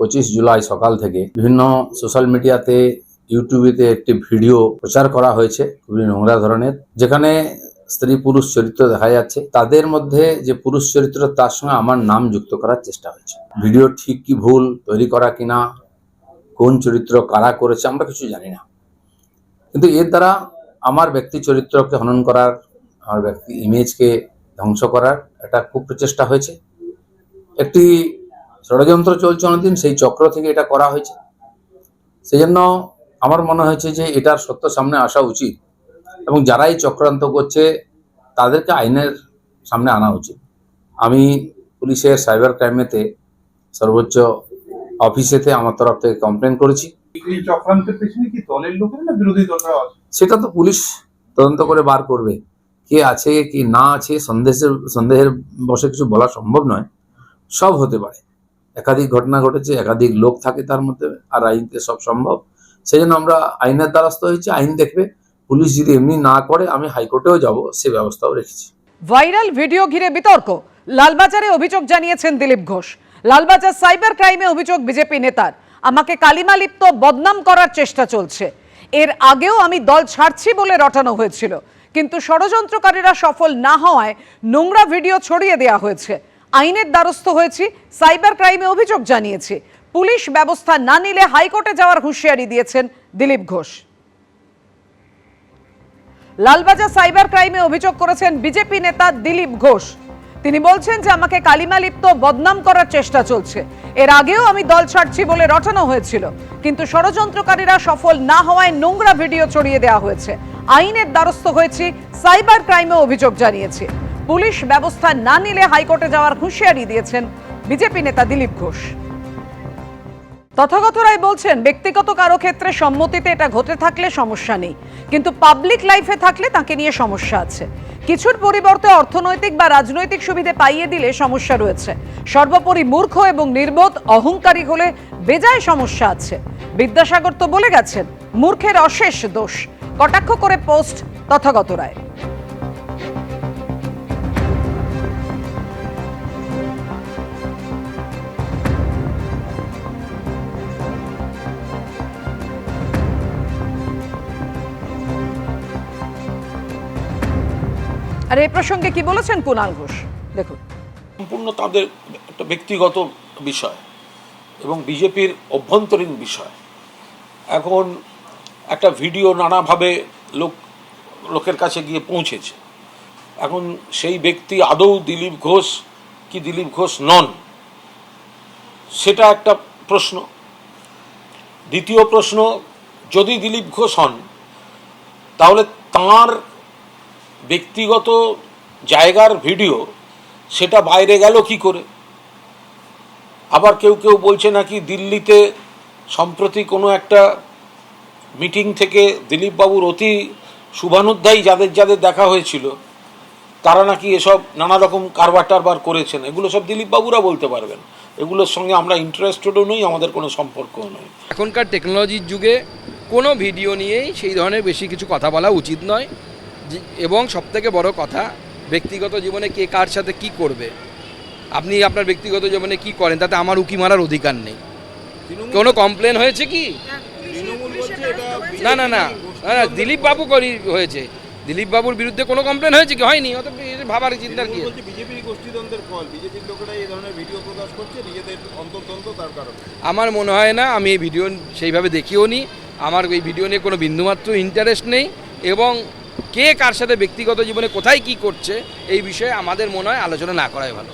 পঁচিশ জুলাই সকাল থেকে বিভিন্ন সোশ্যাল মিডিয়াতে, ইউটিউবেতে একটি ভিডিও প্রচার করা হয়েছে, খুবই নোংরা ধরনের, যেখানে স্ত্রী পুরুষ চরিত্র দেখা যাচ্ছে। তাদের মধ্যে যে পুরুষ চরিত্র, তার সঙ্গে আমার নাম যুক্ত করার চেষ্টা হয়েছে। ভিডিও ঠিক কি ভুল, তৈরি করা কিনা, কোন চরিত্র কারা করেছে, আমরা কিছু জানি না। কিন্তু এর দ্বারা আমার ব্যক্তি চরিত্রকে হনন করার, আমার ব্যক্তি ইমেজকে ধ্বংস করার একটা খুব প্রচেষ্টা হয়েছে। একটি ষড়যন্ত্র চলছে অনেকদিন সেই চক্র থেকে এটা করা হয়েছে। সেই জন্য আমার মনে হয়েছে যে এটার সত্য সামনে আসা উচিত এবং যারাই চক্রান্ত করছে তাদেরকে আইনের সামনে আনা উচিত। আমি পুলিশের সাইবার ক্রাইমেতে সর্বোচ্চ অফিসেতে আমার তরফ থেকে কমপ্লেন করেছি। চক্রান্তের পেছনে কি দলের লোকের না বিরোধী দলরা সেটা তো পুলিশ তদন্ত করে বার করবে। কে আছে কি না আছে সন্দেহের সন্দেহের বসে কিছু বলা সম্ভব নয়। সব হতে পারে। একাধিক ঘটনা ঘটেছে, একাধিক লোক থাকে তার মধ্যে, আর আইনতে সব সম্ভব। সেই জন্য আমরা আইনের দ্বারস্থ হয়েছি, আইন দেখবে। পুলিশ যদি এমনি না করে, আমি হাইকোর্টেও যাব, সে ব্যবস্থাও রেখেছি। ভাইরাল ভিডিও ঘিরে বিতর্ক। লালবাজারে অভিযোগ জানিয়েছেন দিলীপ ঘোষ। লালবাজার সাইবার ক্রাইমে অভিযোগ বিজেপি নেতার। আমাকে কালিমালিপ্ত বদনাম করার চেষ্টা চলছে। এর আগেও আমি দল ছাড়ছি বলে রটানো হয়েছিল। কিন্তু ষড়যন্ত্রকারীরা সফল না হওয়ায় নোংরা ভিডিও ছড়িয়ে দেওয়া হয়েছে। আইনের দ্বারস্থ হয়েছি, সাইবার ক্রাইমে অভিযোগ জানিয়েছি। পুলিশ ব্যবস্থা না নিলে হাইকোর্টে যাওয়ার হুঁশিয়ারি দিয়েছেন দিলীপ ঘোষ। লালবাজার সাইবার ক্রাইমে অভিযোগ করেছেন বিজেপি নেতা দিলীপ ঘোষ। তিনি বলছেন যে আমাকে কালিমালিপ্ত বদনাম করার চেষ্টা চলছে। এর আগেও আমি দল ছাড়ছি বলে রটানো হয়েছিল। কিন্তু ষড়যন্ত্রকারীরা সফল না হওয়ায় নোংরা ভিডিও ছড়িয়ে দেওয়া হয়েছে। আইনের দ্বারস্থ হয়েছি, সাইবার ক্রাইমে অভিযোগ জানিয়েছি। পুলিশ ব্যবস্থা না নিলে হাইকোর্টে যাওয়ার হুঁশিয়ারি দিয়েছেন বিজেপি নেতা দিলীপ ঘোষ। তথাগত রায় বলছেন, ব্যক্তিগত কারও ক্ষেত্রে সম্মতিতে এটা ঘটে থাকলে সমস্যা নেই, কিন্তু পাবলিক লাইফে থাকলে তাকে নিয়ে সমস্যা আছে। কিছুর পরিবর্তে অর্থনৈতিক বা রাজনৈতিক সুবিধে পাইয়ে দিলে সমস্যা রয়েছে। সর্বোপরি মূর্খ এবং নির্বোধ, অহংকারী হলে বেজায় সমস্যা আছে। বিদ্যাসাগর তো বলে গেছেন, মূর্খের অশেষ দোষ। কটাক্ষ করে পোস্ট তথাগত রায়। আর এই প্রসঙ্গে কি বলেছেন কুণাল ঘোষ? দেখুন। সম্পূর্ণ তাদের একটা ব্যক্তিগত বিষয় এবং বিজেপির অভ্যন্তরীণ বিষয়। এখন একটা ভিডিও নানাভাবে লোক, লোকের কাছে গিয়ে পৌঁছেছে। এখন সেই ব্যক্তি আদৌ দিলীপ ঘোষ কি দিলীপ ঘোষ নন? সেটা একটা প্রশ্ন। দ্বিতীয় প্রশ্ন, যদি দিলীপ ঘোষ হন, তাহলে তাঁর ব্যক্তিগত জায়গার ভিডিও, সেটা বাইরে গেল কি করে? আবার কেউ কেউ বলছে নাকি দিল্লিতে সম্প্রতি কোনো একটা মিটিং থেকে দিলীপবাবুর অতি শুভানুধ্যায়ী যাদের যাদের দেখা হয়েছিল, তারা নাকি এসব নানা রকম কারবার টারবার করেছেন। এগুলো সব দিলীপবাবুরা বলতে পারবেন। এগুলোর সঙ্গে আমরা ইন্টারেস্টেডও নই, আমাদের কোনো সম্পর্কও নয়। এখনকার টেকনোলজির যুগে কোনো ভিডিও নিয়েই সেই ধরনের বেশি কিছু কথা বলা উচিত নয়। এবং সবথেকে বড় কথা ব্যক্তিগত জীবনে কে কার সাথে কি করবে? আপনি আপনার ব্যক্তিগত জীবনে কি করেন? তাতে আমার উকি মারার অধিকার নেই। কোনো কমপ্লেন হয়েছে কি? না না না না না দিলীপ বাবু করি হয়েছে। দিলীপ বাবুর বিরুদ্ধে কোনো কমপ্লেন হয়েছে কি? হয়নি অত ভাবার চিন্তার কি? বিজেপির গোষ্ঠীদ্বন্দ্বের ফল। বিজেপির লোকেরা এই ধরনের ভিডিও প্রকাশ করছে নিজেদের অন্তর্দ্বন্দ্ব তার কারণে। আমার মনে হয় না আমি এই ভিডিও সেইভাবে দেখিও নি। আমার এই ভিডিও নিয়ে কোনো বিন্দুমাত্র ইন্টারেস্ট নেই। এবং কে কার সাথে ব্যক্তিগত জীবনে কোথায় কি করছে, এই বিষয়ে আমাদের মনে হয় আলোচনা না করাই ভালো।